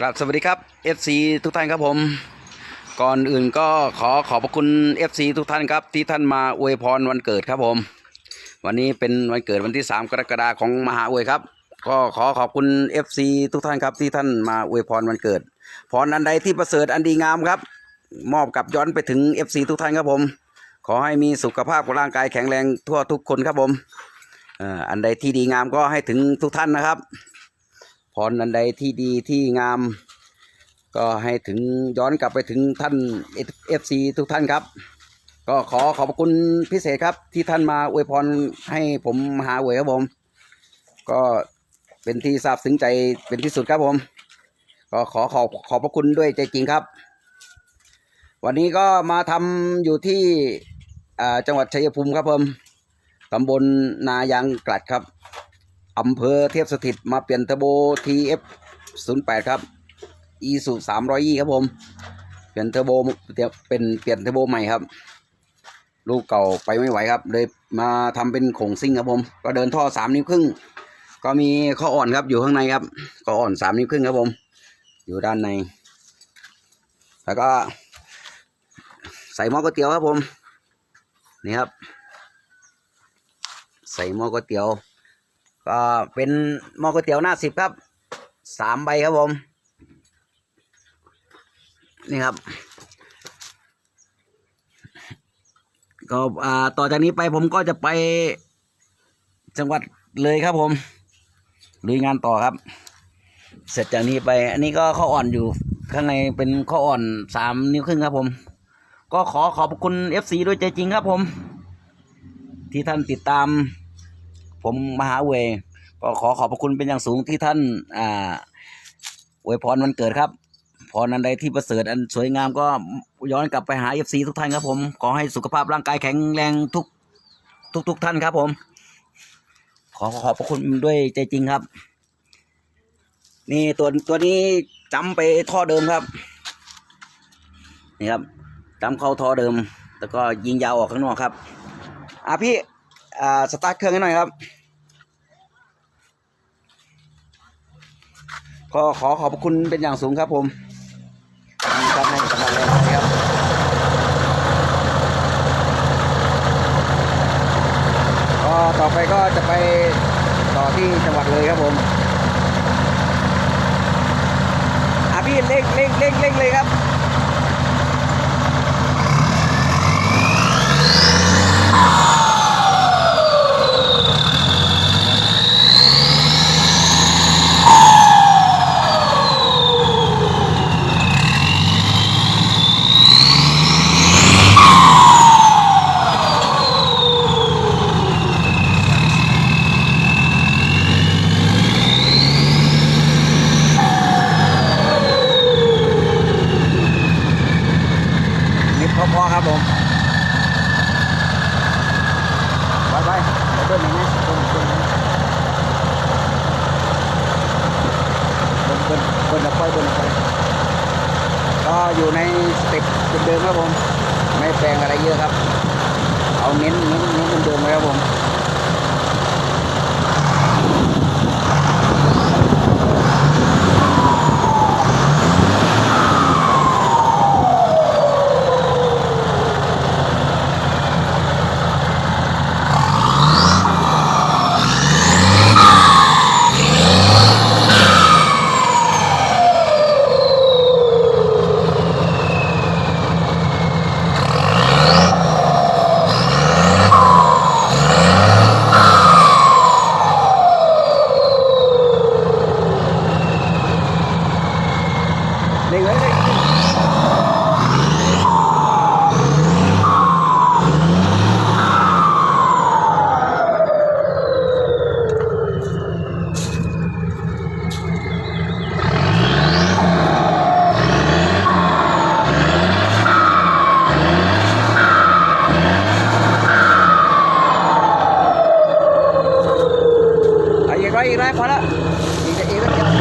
ครับสวัสดีครับ FC ทุกท่านครับผม ก่อนอื่นก็ขอขอบพระคุณ FC ทุกท่านครับ ที่ท่านมาอวยพรวันเกิดครับผม วันนี้เป็นวันเกิดวันที่ 3 กรกฎาคมของมหาอวยครับ ก็ขอขอบคุณ FC ทุกท่านครับที่ท่านมาอวยพรวันเกิดพรอันใดที่ประเสริฐอันดีงามครับ มอบกับย้อนไปถึง FC ทุกท่านครับผม ขอให้มีสุขภาพร่างกายแข็งแรงทั่วทุกคนครับผมอันใดที่ดีงามก็ให้ถึงทุกท่านนะครับ พรอันใดที่ดีที่งาม ก็ให้ถึงย้อนกลับไปถึงท่านเอฟซีทุกท่านครับ ก็ขอขอบคุณพิเศษครับ ที่ท่านมาอวยพรให้ผมหาอวยครับผม ก็เป็นที่ซาบซึ้งใจเป็นที่สุดครับผม ก็ขอขอบขอบพระคุณด้วยใจจริงครับ วันนี้ก็มาทำอยู่ที่อ่าจังหวัดชัยภูมิครับผมตำบลนายางกลัดครับ อำเภอเทพสถิตมาเปลี่ยนเทอร์โบ TF 0 8 ครับ e สูสามร้อยยี่ครับผม เปลี่ยนเทอร์โบเป็นเปลี่ยนเทอร์โบใหม่ครับ ลูกเก่าไปไม่ไหวครับ เลยมาทำเป็นโขงซิ่งครับผม ก็เดินท่อสามนิ้วครึ่ง ก็มีข้ออ่อนครับอยู่ข้างในครับข้ออ่อนสามนิ้วครึ่งครับผม อยู่ด้านใน แล้วก็ใส่หม้อก๋วยเตี๋ยวครับผม นี่ครับ ใส่หม้อก๋วยเตี๋ยว ก็เป็นหม้อก๋วยเตี๋ยวหน้าสิบครับสามใบครับผม นี่ครับก็อ่าต่อจากนี้ไปผมก็จะไปจังหวัดเลยครับผมลุยงานต่อครับ เสร็จจากนี้ไป อันนี้ก็ข้ออ่อนอยู่ข้างในเป็นข้ออ่อนสามนิ้วครึ่งครับผม ก็ขอขอบคุณ FC ด้วยใจจริงครับผม ที่ท่านติดตาม ผมมหาเวก็ขอขอบพระคุณเป็นอย่างสูงที่ท่านอ่าอวยพรวันเกิดครับพรอันใดที่ประเสริฐอันสวยงามก็ย้อนกลับไปหาเอฟซีทุกท่านครับผม ขอให้สุขภาพร่างกายแข็งแรงทุกทุกทุกท่านครับผม ขอขอบพระคุณด้วยใจจริงครับ นี่ตัวตัวนี้จำไปท่อเดิมครับ นี่ครับจำเข้าท่อเดิม แล้วก็ยิงยาวออกข้างนอกครับ อะพี่ อ่าสตาร์ทเครื่องให้หน่อยครับ ก็ขอขอบคุณเป็นอย่างสูงครับผมครับให้กำลังแรงใจครับก็ต่อไปก็จะไปต่อที่จังหวัดเลยครับผมอะพี่เร่งเร่งเร่งเร่งเลยครับ พอครับผม ไปไปไปเดินอยไหมเบิ้ลเบิ้ลเบิ้ลเบิ้ลเบิ้ลเบิ้ลเบิ้ลไปก็อยู่ในสเต็ปเดิมๆครับผม ไม่แปลงอะไรเยอะครับ เอาเน้นเน้นเน้นเดิมๆไว้ครับผม อีกไรอีกไรพอแล้วอีกอีกแล้ว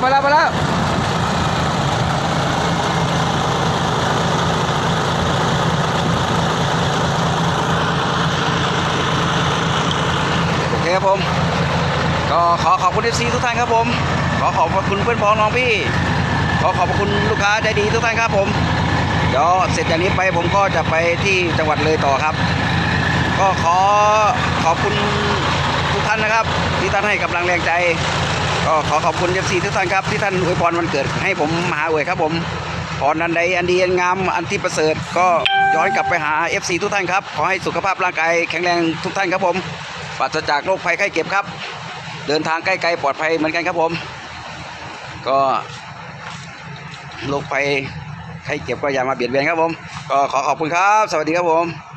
เมาแล้วมาแล้วโอเคครับผม ก็ขอขอบ คุณเอฟซีทุกท่านครับผม ขอขอบพระคุณเพื่อนพ้องน้องพี่ ขอขอบพระคุณลูกค้าใจดีทุกท่านครับผมเดี๋ยวเสร็จจากนี้ไปผมก็จะไปที่จังหวัดเลยต่อครับ ก็ขอขอบคุณทุกท่านนะครับ ที่ท่านให้กำลังแรงใจ ก็ขอขอบคุณเอฟซีทุกท่านครับที่ท่านอวยพรวันเกิด ให้ผมมหาอวยครับผมพรอันใดอันดีอันงามอันที่ประเสริฐก็ย้อนกลับไปหา FC ทุกท่านครับ ขอให้สุขภาพร่างกายแข็งแรงทุกท่านครับผมปราศจากโรคภัยไข้เจ็บครับ เดินทางใกล้ๆปลอดภัยเหมือนกันครับผม ก็โรคภัยใครเก็บก็อย่ามาเบียดเบียนครับผม ก็ขอขอบคุณครับ สวัสดีครับผม